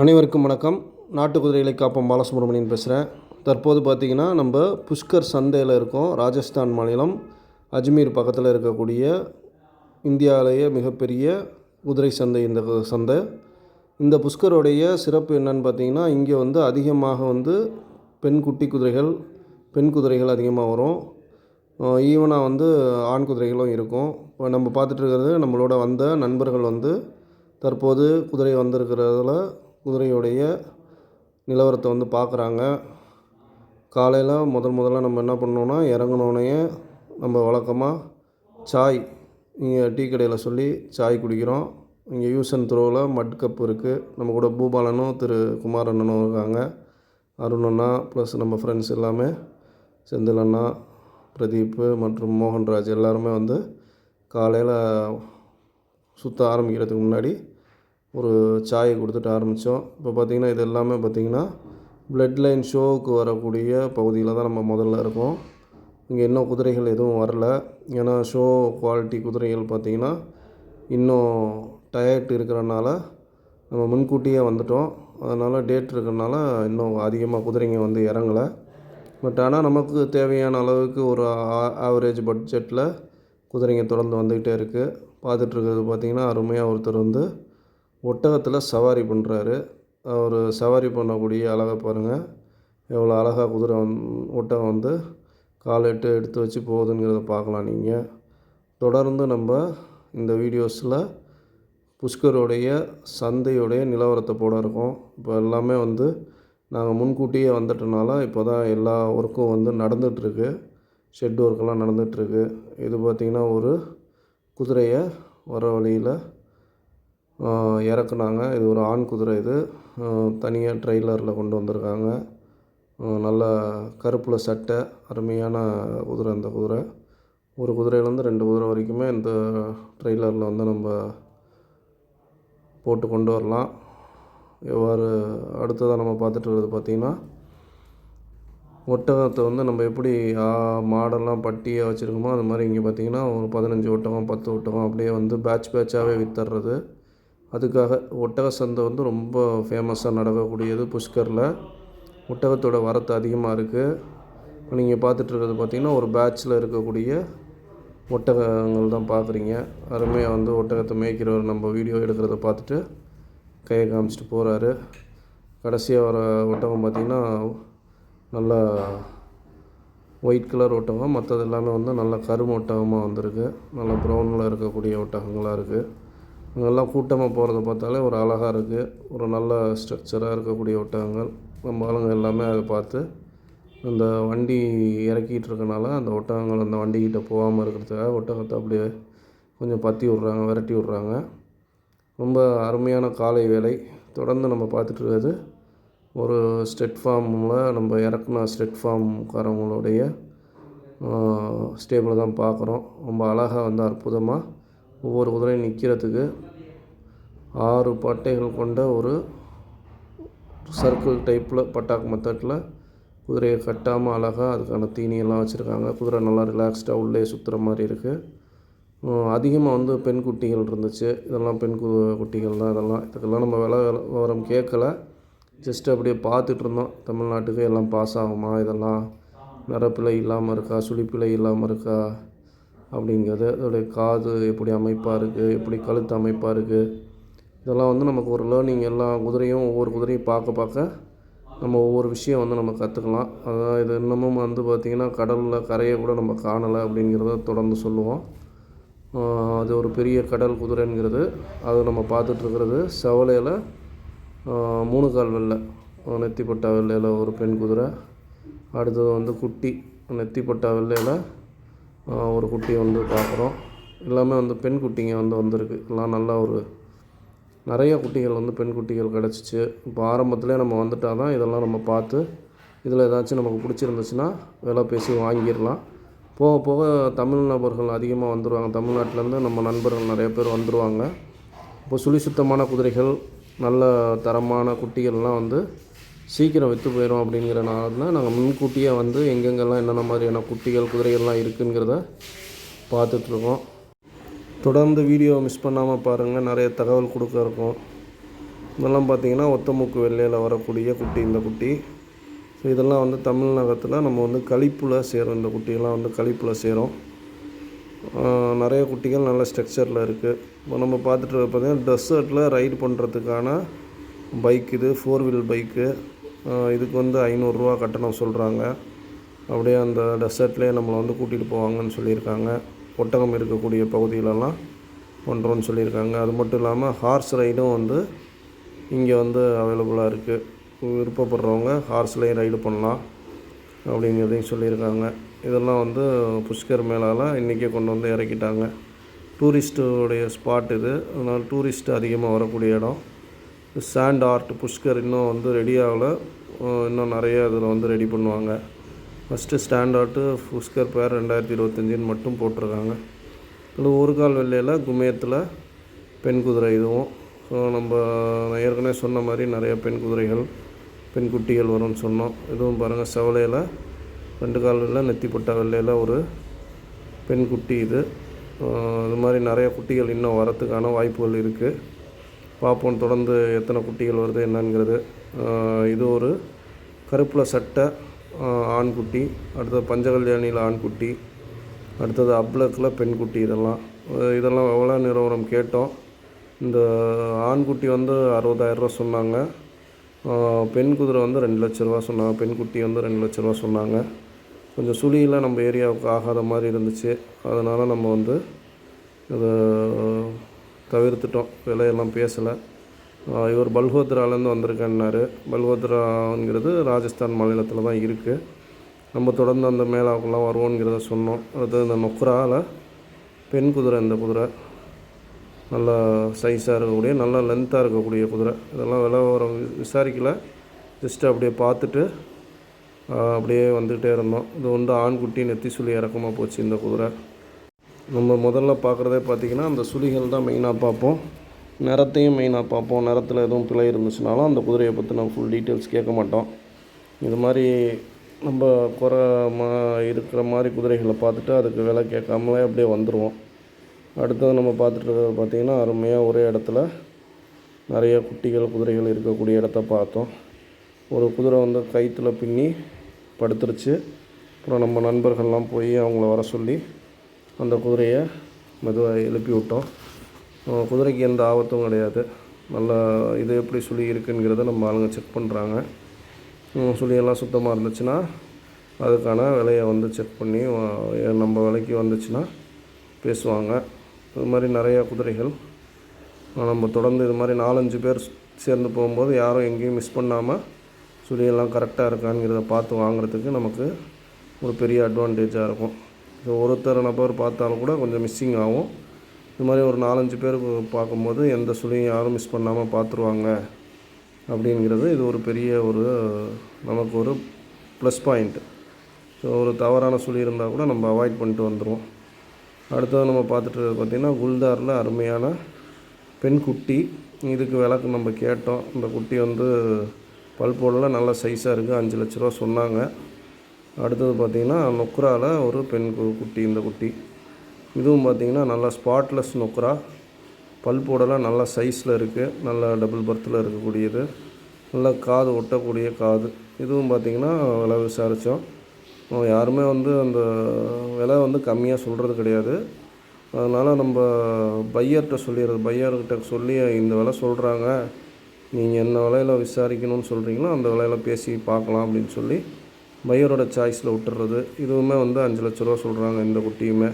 அனைவருக்கும் வணக்கம். நாட்டு குதிரைகளை காப்போம் பாலசுப்ரமணியன் பேசுகிறேன் தற்போது பார்த்திங்கன்னா நம்ம புஷ்கர் சந்தையில் இருக்கோம். ராஜஸ்தான் மாநிலம் அஜ்மீர் பக்கத்தில் இருக்கக்கூடிய இந்தியாவிலேயே மிகப்பெரிய குதிரை சந்தை இந்த சந்தை. இந்த புஷ்கருடைய சிறப்பு என்னன்னு பார்த்தீங்கன்னா இங்கே வந்து அதிகமாக வந்து பெண் குட்டி குதிரைகள் பெண் குதிரைகள் அதிகமாக வரும். ஈவனாக வந்து ஆண் குதிரைகளும் இருக்கும். இப்போ நம்ம பார்த்துட்டு இருக்கிறது நம்மளோட வந்த நண்பர்கள் வந்து தற்போது குதிரை வந்திருக்கிறதுல குதிரையுடைய நிலவரத்தை வந்து பார்க்குறாங்க. காலையில் முதல் முதல்ல நம்ம என்ன பண்ணோன்னா இறங்குனோடனே நம்ம வழக்கமாக சாய் இங்கே டீ கடையில் சொல்லி சாய் குடிக்கிறோம். இங்கே யூஸ் அண்ட் த்ரோவில் மட் கப் இருக்குது நம்ம கூட பூபாலனும் திரு குமாரண்ணனும் இருக்காங்க. அருண் அண்ணா ப்ளஸ் நம்ம ஃப்ரெண்ட்ஸ் எல்லாமே செந்தில் அண்ணா பிரதீப் மற்றும் மோகன்ராஜ் எல்லாருமே வந்து காலையில் சுற்ற ஆரம்பிக்கிறதுக்கு முன்னாடி ஒரு சாயை கொடுத்துட்டு ஆரம்பித்தோம். இப்போ பார்த்திங்கன்னா இது எல்லாமே பார்த்திங்கன்னா பிளட் லைன் ஷோவுக்கு வரக்கூடிய பகுதியில் தான் நம்ம முதல்ல இருக்கோம். இங்கே இன்னும் குதிரைகள் எதுவும் வரல. ஏன்னா ஷோ குவாலிட்டி குதிரைகள் பார்த்திங்கன்னா இன்னும் டயர்ட் இருக்கிறனால நம்ம முன்கூட்டியே வந்துட்டோம். அதனால் டேட் இருக்கிறனால இன்னும் அதிகமாக குதிரைங்க வந்து இறங்கலை. பட் ஆனால் நமக்கு தேவையான அளவுக்கு ஒரு ஆவரேஜ் பட்ஜெட்டில் குதிரைங்க தொடர்ந்து வந்துக்கிட்டே இருக்குது பார்த்துட்ருக்கிறது பார்த்திங்கன்னா அருமையாக ஒருத்தர் வந்து ஒட்டகத்தில் சவாரி பண்ணுறாரு அவர் சவாரி பண்ணக்கூடிய அழகை பாருங்கள் எவ்வளோ அழகாக குதிரை வந் ஒட்டகம் வந்து காலிட்டு எடுத்து வச்சு போகுதுங்கிறத பார்க்கலாம் நீங்கள் தொடர்ந்து நம்ம இந்த வீடியோஸில் புஷ்கருடைய சந்தையுடைய நிலவரத்தை போட இருக்கோம். இப்போ எல்லாமே வந்து நாங்கள் முன்கூட்டியே வந்துட்டனால இப்போ தான் எல்லா ஒர்க்கும் வந்து நடந்துகிட்ருக்கு ஷெட் ஒர்க்கெல்லாம் நடந்துகிட்ருக்கு இது பார்த்திங்கன்னா ஒரு குதிரையை வர வழியில் இறக்குனாங்க. இது ஒரு ஆண் குதிரை இது. தனியாக ட்ரெய்லரில் கொண்டு வந்திருக்காங்க. நல்ல கருப்பில் சட்டை அருமையான குதிரை அந்த குதிரை. ஒரு குதிரையிலேருந்து ரெண்டு குதிரை வரைக்குமே இந்த ட்ரெய்லரில் வந்து நம்ம போட்டு கொண்டு வரலாம். எவ்வாறு அடுத்ததாக நம்ம பார்த்துட்டு வர்றது பார்த்திங்கன்னா ஒட்டகத்தை வந்து நம்ம எப்படி மாடெல்லாம் பட்டியாக வச்சுருக்கோமோ அது மாதிரி இங்கே பார்த்திங்கன்னா ஒரு பதினஞ்சு ஒட்டகம் பத்து ஒட்டகம் அப்படியே வந்து பேட்ச் பேட்சாகவே விற்றுறது அதுக்காக ஒட்டக சந்தை வந்து ரொம்ப ஃபேமஸாக நடக்கக்கூடியது புஷ்கரில். ஒட்டகத்தோட வரத்து அதிகமாக இருக்குது நீங்கள் பார்த்துட்ருக்கிறது பார்த்திங்கன்னா ஒரு பேட்சில் இருக்கக்கூடிய ஒட்டகங்கள் தான் பார்க்குறீங்க. அருமையாக வந்து ஒட்டகத்தை மேய்க்கிறவர் நம்ம வீடியோ எடுக்கிறத பார்த்துட்டு கையை காமிச்சிட்டு போகிறாரு கடைசியாக வர ஒட்டகம் பார்த்திங்கன்னா நல்லா ஒயிட் கலர் ஒட்டகம். மற்றது எல்லாமே வந்து நல்ல கரும்பு ஒட்டகமாக வந்திருக்கு. நல்லா ப்ரௌனில் இருக்கக்கூடிய ஒட்டகங்களாக இருக்குது அங்கெல்லாம் கூட்டமாக போகிறத பார்த்தாலே ஒரு அழகாக இருக்குது ஒரு நல்ல ஸ்ட்ரக்சராக இருக்கக்கூடிய ஒட்டகங்கள். நம்ம ஆளுங்க எல்லாமே அதை பார்த்து அந்த வண்டி இறக்கிட்டு இருக்கனால அந்த ஒட்டகங்கள் அந்த வண்டிக்கிட்ட போகாமல் இருக்கிறதுக்காக ஒட்டகத்தை அப்படியே கொஞ்சம் பற்றி விட்றாங்க விரட்டி விட்றாங்க. ரொம்ப அருமையான காலை வேலை. தொடர்ந்து நம்ம பார்த்துட்டு இருக்கிறது ஒரு ஸ்டெட் ஃபார்மில் நம்ம இறக்குன ஸ்டெட் ஃபார்ம்காரவங்களுடைய ஸ்டேபிளை தான் பார்க்குறோம். ரொம்ப அழகாக வந்து அற்புதமாக ஒவ்வொரு குதிரையும் நிற்கிறதுக்கு ஆறு பட்டைகள் கொண்ட ஒரு சர்க்கிள் டைப்பில் பட்டாக்கு மெத்தட்டில் குதிரையை கட்டாமல் அழகாக அதுக்கான தீனியெல்லாம் வச்சுருக்காங்க. குதிரை நல்லா ரிலாக்ஸ்டாக உள்ளே சுற்றுற மாதிரி இருக்குது அதிகமாக வந்து பெண் குட்டிகள் இருந்துச்சு. இதெல்லாம் பெண் கு குட்டிகள் தான் இதெல்லாம். இதுக்கெல்லாம் நம்ம வில விவரம் கேட்கல ஜஸ்ட் அப்படியே பார்த்துட்டு இருந்தோம். தமிழ்நாட்டுக்கு எல்லாம் பாஸ் ஆகுமா? இதெல்லாம் நரப்பிழை இல்லாமல் இருக்கா? சுழிப்பிழை இல்லாமல் இருக்கா? அப்படிங்கிறது அதோடைய காது எப்படி அமைப்பாக இருக்குது எப்படி கழுத்து அமைப்பாக இருக்குது இதெல்லாம் வந்து நமக்கு ஒரு லேர்னிங் எல்லா குதிரையும் ஒவ்வொரு குதிரையும் பார்க்க பார்க்க நம்ம ஒவ்வொரு விஷயம் வந்து நம்ம கற்றுக்கலாம் அதான் இது இன்னமும் வந்து பார்த்திங்கன்னா கடலில் கரையை கூட நம்ம காணலை அப்படிங்கிறத தொடர்ந்து சொல்லுவோம். அது ஒரு பெரிய கடல் குதிரைங்கிறது. அதை நம்ம பார்த்துட்ருக்கிறது செவலையில் மூணு கால் வெள்ளை நெத்திப்பட்டா வெள்ளையில் ஒரு பெண் குதிரை அடுத்தது வந்து குட்டி நெத்திப்பட்டா வெள்ளையில் ஒரு குட்டி வந்து பார்க்குறோம். எல்லாமே வந்து பெண் குட்டிங்க வந்து வந்திருக்கு. எல்லாம் நல்லா ஒரு நிறைய குட்டிகள் வந்து பெண் குட்டிகள் கிடச்சிச்சு. இப்போ ஆரம்பத்துலேயே நம்ம வந்துட்டால் தான் இதெல்லாம் நம்ம பார்த்து இதில் ஏதாச்சும் நமக்கு பிடிச்சிருந்துச்சுன்னா விலை பேசி வாங்கிடலாம். போக போக தமிழ் நபர்கள் அதிகமாக வந்துடுவாங்க தமிழ்நாட்டிலேருந்து நம்ம நண்பர்கள் நிறைய பேர் வந்துடுவாங்க இப்போ சுழி சுத்தமான குதிரைகள் நல்ல தரமான குட்டிகள்லாம் வந்து சீக்கிரம் விற்று போயிடும் அப்படிங்கிறனால தான் நாங்கள் முன்கூட்டியே வந்து எங்கெங்கெல்லாம் என்னென்ன மாதிரியான குட்டிகள் குதிரைகள்லாம் இருக்குங்கிறத பார்த்துட்ருக்கோம். தொடர்ந்து வீடியோ மிஸ் பண்ணாமல் பாருங்கள் நிறைய தகவல் கொடுக்க இருக்கும். இதெல்லாம் பார்த்தீங்கன்னா ஒத்தமுக்கு வெள்ளையில் வரக்கூடிய குட்டி இந்த குட்டி. ஸோ இதெல்லாம் வந்து தமிழ்நகரத்தில் நம்ம வந்து கழிப்பில் சேரும். இந்த குட்டியெல்லாம் வந்து கழிப்பில் சேரும். நிறைய குட்டிகள் நல்ல ஸ்ட்ரக்சரில் இருக்குது இப்போ நம்ம பார்த்துட்டு பார்த்தீங்கன்னா டெசர்ட்டில் ரைடு பண்ணுறதுக்கான பைக் இது ஃபோர் வீல் பைக்கு இதுக்கு வந்து ஐநூறுரூவா கட்டணம் சொல்கிறாங்க அப்படியே அந்த டெசர்ட்லேயே நம்மளை வந்து கூட்டிகிட்டு போவாங்கன்னு சொல்லியிருக்காங்க. ஒட்டகம் இருக்கக்கூடிய பகுதியிலலாம் பண்ணுறோன்னு சொல்லியிருக்காங்க. அது மட்டும் இல்லாமல் ஹார்ஸ் ரைடும் வந்து இங்கே வந்து அவைலபிளாக இருக்குது விருப்பப்படுறவங்க ஹார்ஸ்லேயும் ரைடு பண்ணலாம் அப்படிங்கிறதையும் சொல்லியிருக்காங்க. இதெல்லாம் வந்து புஷ்கர் மேலால் இன்றைக்கே கொண்டு வந்து இறக்கிட்டாங்க. டூரிஸ்ட்டுடைய ஸ்பாட் இது. அதனால் டூரிஸ்ட் அதிகமாக வரக்கூடிய இடம். சாண்ட் ஆர்ட் புஷ்கர் இன்னும் வந்து ரெடி ஆகலை. இன்னும் நிறைய இதில் வந்து ரெடி பண்ணுவாங்க. ஃபஸ்ட்டு ஸ்டாண்ட் ஆர்ட்டு புஷ்கர் பேர் ரெண்டாயிரத்தி இருபத்தஞ்சின்னு மட்டும் போட்டிருக்காங்க. இதில் ஒரு கால் வெள்ளையில் குமேத்தில் பெண் குதிரை இதுவும். ஸோ நம்ம ஏற்கனவே சொன்ன மாதிரி நிறைய பெண் குதிரைகள் பெண் குட்டிகள் வரும்னு சொன்னோம். இதுவும் பாருங்கள் செவலையில் ரெண்டு கால் வெள்ளை நெத்திப்பட்ட வெள்ளையில் ஒரு பெண் குட்டி இது. இது மாதிரி நிறைய குட்டிகள் இன்னும் வரத்துக்கான வாய்ப்புகள் இருக்குது பார்ப்போம் தொடர்ந்து எத்தனை குட்டிகள் வருது என்னங்கிறது. இது ஒரு கருப்பில் சட்டை ஆண்குட்டி அடுத்தது பஞ்சகல்யாணியில் ஆண்குட்டி அடுத்தது அப்ளக்கில் பெண்குட்டி இதெல்லாம். இதெல்லாம் எவ்வளோ நிறுவனம் கேட்டோம். இந்த ஆண்குட்டி வந்து அறுபதாயிரரூவா சொன்னாங்க. பெண் குதிரை வந்து ரெண்டு லட்ச ரூபா சொன்னாங்க. பெண் குட்டி வந்து ரெண்டு லட்ச ரூபா சொன்னாங்க. கொஞ்சம் சுழியில் நம்ம ஏரியாவுக்கு ஆகாத மாதிரி இருந்துச்சு. அதனால் நம்ம வந்து அதை தவிர்த்துட்டோம். விலையெல்லாம் பேசலை. இவர் பல்ஹோத்ராலேருந்து வந்திருக்கேன்னாரு. பல்ஹோத்ராங்கிறது ராஜஸ்தான் மாநிலத்தில் தான் இருக்குது நம்ம தொடர்ந்து அந்த மேலாவுக்குலாம் வருவோங்கிறத சொன்னோம். அது இந்த நொக்ராவில் பெண் குதிரை இந்த குதிரை. நல்ல சைஸாக இருக்கக்கூடிய நல்ல லென்த்தாக இருக்கக்கூடிய குதிரை. இதெல்லாம் விலை விவரம் விசாரிக்கல. ஜஸ்ட்டு அப்படியே பார்த்துட்டு அப்படியே வந்துக்கிட்டே இருந்தோம். இது வந்து ஆண்குட்டி நெத்தி சொல்லி இறக்கமாக போச்சு இந்த குதிரை. நம்ம முதல்ல பார்க்குறதே பார்த்திங்கன்னா அந்த சுழிகள் தான் மெயினாக பார்ப்போம். நிறத்தையும் மெயினாக பார்ப்போம். நிறத்தில் எதுவும் பிழை இருந்துச்சுனாலும் அந்த குதிரையை பற்றி நம்ம ஃபுல் டீட்டெயில்ஸ் கேட்க மாட்டோம். இது மாதிரி நம்ம குறை மா இருக்கிற மாதிரி குதிரைகளை பார்த்துட்டு அதுக்கு விலை கேட்காமலே அப்படியே வந்துடுவோம் அடுத்தது நம்ம பார்த்துட்டு இருக்கிறது பார்த்திங்கன்னா அருமையாக ஒரே இடத்துல நிறைய குட்டிகள் குதிரைகள் இருக்கக்கூடிய இடத்த பார்த்தோம். ஒரு குதிரை வந்து கயிற்றுல பின்னி படுத்துருச்சு. அப்புறம் நம்ம நண்பர்கள்லாம் போய் அவங்கள வர சொல்லி அந்த குதிரையை மெதுவாக எழுப்பி விட்டோம். குதிரைக்கு எந்த ஆபத்தும் கிடையாது. நல்லா இது எப்படி சுழி இருக்குங்கிறத நம்ம ஆளுங்க செக் பண்ணுறாங்க சுழியெல்லாம் சுத்தமாக இருந்துச்சுன்னா அதுக்கான விலையை வந்து செக் பண்ணி நம்ம விலைக்கு வந்துச்சுன்னா பேசுவாங்க. இது மாதிரி நிறையா குதிரைகள். நம்ம தொடர்ந்து இது மாதிரி நாலஞ்சு பேர் சேர்ந்து போகும்போது யாரும் எங்கேயும் மிஸ் பண்ணாமல் சுழியெல்லாம் கரெக்டாக இருக்காங்கிறத பார்த்து வாங்குறதுக்கு நமக்கு ஒரு பெரிய அட்வான்டேஜாக இருக்கும். ஒருத்தர் நபர் பார்த்தாலும் கூட கொஞ்சம் மிஸ்ஸிங் ஆகும். இது மாதிரி ஒரு நாலஞ்சு பேர் பார்க்கும்போது எந்த சுழியும் யாரும் மிஸ் பண்ணாமல் பார்த்துருவாங்க அப்படிங்கிறது இது ஒரு பெரிய ஒரு நமக்கு ஒரு ப்ளஸ் பாயிண்ட் ஸோ ஒரு தவறான சுழி இருந்தால் கூட நம்ம அவாய்ட் பண்ணிட்டு வந்துடுவோம் அடுத்தது நம்ம பார்த்துட்டு பார்த்திங்கன்னா குல்தாரில் அருமையான பெண் குட்டி. இதுக்கு விளக்கு நம்ம கேட்டோம். இந்த குட்டி வந்து பல்போடில் நல்ல சைஸாக இருக்குது அஞ்சு லட்ச ரூபா சொன்னாங்க. அடுத்தது பார்த்திங்கன்னா நொக்ராவில் ஒரு பெண் கு- குட்டி இந்த குட்டி. இதுவும் பார்த்திங்கன்னா நல்லா ஸ்பாட்லெஸ் நொக்ரா. பல்போடெல்லாம் நல்ல சைஸில் இருக்குது நல்ல டபுள் பர்த்தில் இருக்கக்கூடியது. நல்ல காது ஒட்டக்கூடிய காது. இதுவும் பார்த்திங்கன்னா விலை விசாரித்தோம் யாருமே வந்து அந்த விலை வந்து கம்மியாக சொல்கிறது கிடையாது. அதனால் நம்ம பையர்கிட்ட சொல்லிடுறது பையர்கிட்ட சொல்லி இந்த விலை சொல்கிறாங்க நீங்கள் என்ன விலையில் விசாரிக்கணும்னு சொல்கிறீங்களோ அந்த விலையில் பேசி பார்க்கலாம் அப்படின்னு சொல்லி பையரோட சாய்ஸில் விட்டுறது இதுவுமே வந்து அஞ்சு லட்ச ரூபா சொல்கிறாங்க இந்த குட்டியுமே.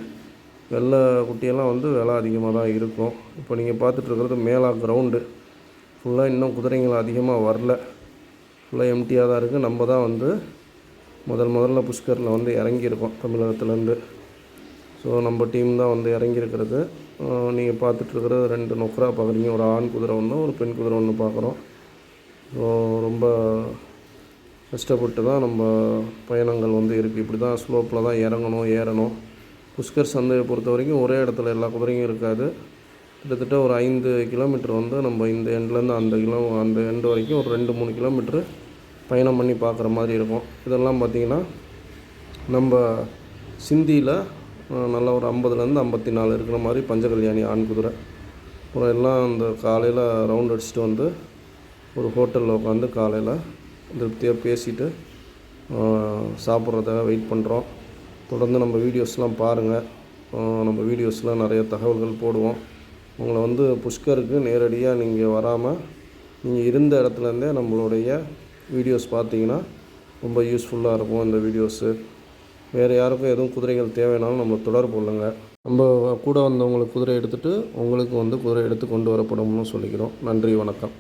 வெள்ளை குட்டியெல்லாம் வந்து விலை அதிகமாக தான் இருக்கும். இப்போ நீங்கள் பார்த்துட்ருக்கிறது மேலாக மேலா கிரவுண்டு ஃபுல்லாக இன்னும் குதிரைங்கள் அதிகமாக வரல. ஃபுல்லாக எம்டியாக தான் இருக்குது நம்ம தான் வந்து முதல் முதல்ல புஷ்கரில் வந்து இறங்கியிருக்கோம் தமிழகத்துலேருந்து. ஸோ நம்ம டீம் தான் வந்து இறங்கியிருக்கிறது. நீங்கள் பார்த்துட்ருக்கிறது ரெண்டு நொக்கரா பார்க்குறீங்க ஒரு ஆண் குதிரை ஒன்று ஒரு பெண் குதிரை ஒன்று பார்க்குறோம். ஸோ ரொம்ப கஷ்டப்பட்டு தான் நம்ம பயணங்கள் வந்து இருக்குது இப்படி தான் ஸ்லோப்பில் தான் இறங்கணும் ஏறணும். புஷ்கர் சந்தையை பொறுத்த வரைக்கும் ஒரே இடத்துல எல்லா குதிரையும் இருக்காது. கிட்டத்தட்ட ஒரு ஐந்து கிலோமீட்டர் வந்து நம்ம இந்த எண்ட்லேருந்து அந்த கிலோ அந்த எண்டு வரைக்கும் ஒரு ரெண்டு மூணு கிலோமீட்ரு பயணம் பண்ணி பார்க்குற மாதிரி இருக்கும். இதெல்லாம் பார்த்திங்கன்னா நம்ம சிந்தியில் நல்லா ஒரு ஐம்பதுலேருந்து ஐம்பத்தி நாலு இருக்கிற மாதிரி பஞ்சகல்யாணி ஆண் குதிரை. அப்புறம் எல்லாம் அந்த காலையில் ரவுண்ட் அடிச்சுட்டு வந்து ஒரு ஹோட்டலில் உட்காந்து காலையில் திருப்தியாக பேசிட்டு சாப்பிட்றதுக்காக வெயிட் பண்ணுறோம் தொடர்ந்து நம்ம வீடியோஸ்லாம் பாருங்கள் நம்ம வீடியோஸ்லாம் நிறைய தகவல்கள் போடுவோம். உங்களை வந்து புஷ்கருக்கு நேரடியாக நீங்கள் வராமல் நீங்கள் இருந்த இடத்துலேருந்தே நம்மளுடைய வீடியோஸ் பார்த்தீங்கன்னா ரொம்ப யூஸ்ஃபுல்லாக இருக்கும் இந்த வீடியோஸு வேறு யாருக்கும் எதுவும் குதிரைகள் தேவைனாலும் நம்ம தொடர்பு கொள்ளுங்க. நம்ம கூட வந்தவங்களுக்கு குதிரை எடுத்துகிட்டு உங்களுக்கு வந்து குதிரை எடுத்து கொண்டு வரப்படும்னு சொல்லிக்கிறோம். நன்றி வணக்கம்.